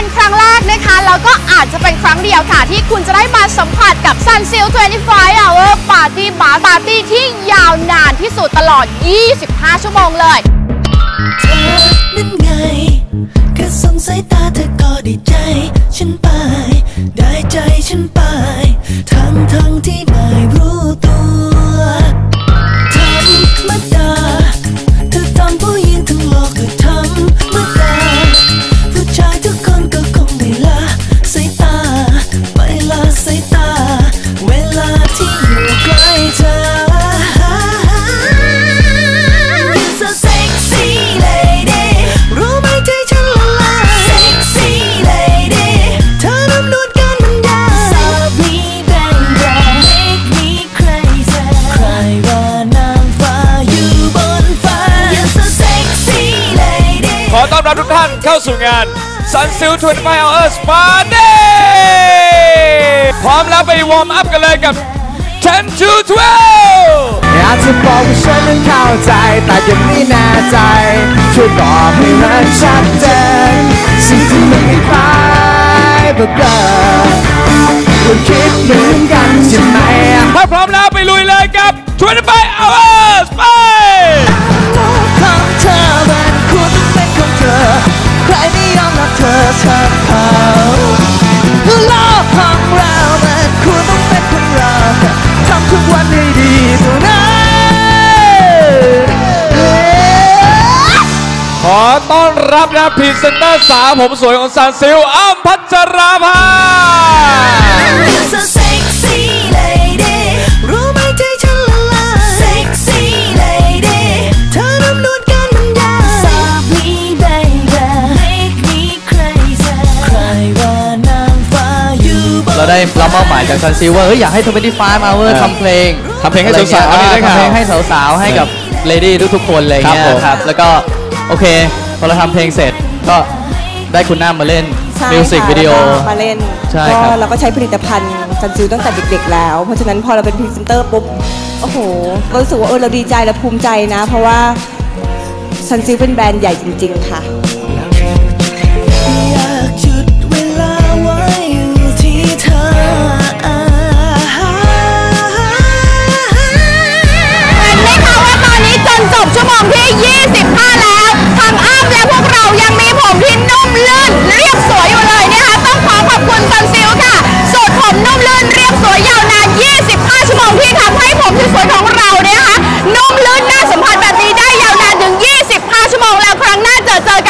เป็นครั้งแรกนะคะ แล้วก็อาจจะเป็นครั้งเดียวค่ะ ที่คุณจะได้มาสัมผัสกับ Sun Seal 25 Hour Party Bar Party ที่ยาวนานที่สุดตลอด 25 ชั่วโมงเลย อต้อนรับทุกท่านเข้าสู่งาน Sun Seal 25 Hours Party พร้อมแล้วไปวอร์มอัพกันเลยกับ 10 to 12อยากจะบอกว่าฉันนั้นเข้าใจ แต่ยังไม่แน่ใจ ช่วยบอกให้มันชัดเจนสิ่งที่มันคล้ายๆเบอร์เกอร์คุณคิดเหมือนกันใช่ไหมถ้าพร้อมแล้วไปลุยเลยกับ25 Hours เธอฉันเขาโลกของเรามันควรต้องเป็นของเราทำทุกวันให้ดีเท่านั้นขอต้อนรับนะพรีเซนเตอร์สาวผมสวยของซานซิลอ้ำพัชราภา ได้รับมอบหมายจากซันซิลว่าเฮ้ยอยากให้25 hour ทำเพลงทำเพลงให้สาวๆอะไรนี่เงี้ได้ยข่าวทำเพลงให้สาวๆให้กับเลดี้ทุกๆคนอะไรเงี้ยครับผมครับแล้วก็โอเคพอเราทำเพลงเสร็จก็ได้คุณน้ามาเล่นใช่มิวสิกค่ะวิดีโอแล้วก็มาเล่นใช่ก็ครับเราก็ใช้ผลิตภัณฑ์ซันซิลตั้งแต่เด็กๆแล้ว เพราะฉะนั้นพอเราเป็นพรีเซนเตอร์ปุ๊บโอ้โหก็รู้สึกว่าเออเราดีใจและภูมิใจนะ เพราะว่าซันซิลเป็นแบรนด์ใหญ่จริง ๆ ค่ะ่นเรียบสวยอยู่เลยนะคะต้องขอขอบคุณซันซิลค่ะสูตรผมนุ่มลื่นเรียบสวยยาวนาน 25 ชั่วโมงที่ทำให้ผมที่สวยของเราเนี่ยนะคะนุ่มลื่นน่าสัมผัสแบบนี้ได้ยาวนานถึง 25 ชั่วโมงแล้วครั้งหน้าจอเจอกัน